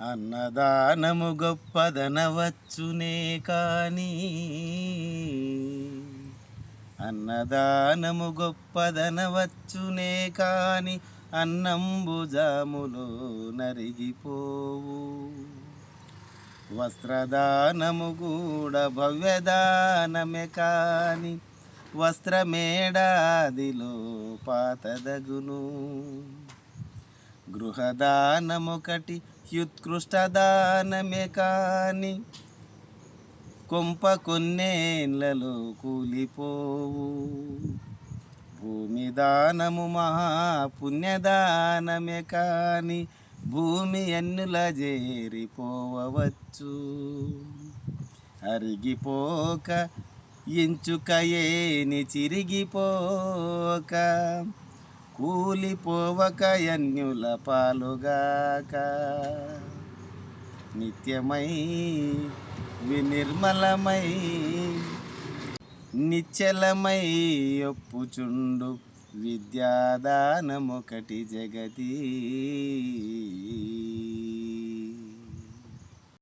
అన్నదానము గొప్పదనవచ్చునే కాని అన్నదానము గొప్పదనవచ్చునే కాని అన్నంబుజాములో నరిగిపోవు. వస్త్రదానము కూడా భవ్యదానమే కాని వస్త్రమేడాదిలో పాతదగును. గృహదానమొకటి హ్యుత్కృష్టదానమే కాని కొంప కొన్నేళ్ళలో కూలిపోవు. భూమి దానము మహాపుణ్యదానమే కాని భూమి ఎన్నుల చేరిపోవచ్చు అరిగిపోక ఎంచుక ఏని చిరిగిపోక కూలిపోవక అన్యుల పాలుగాక. నిత్యమై వినిర్మలమై నిశ్చలమై ఒప్పుచుండు విద్యాదానమొకటి జగతి.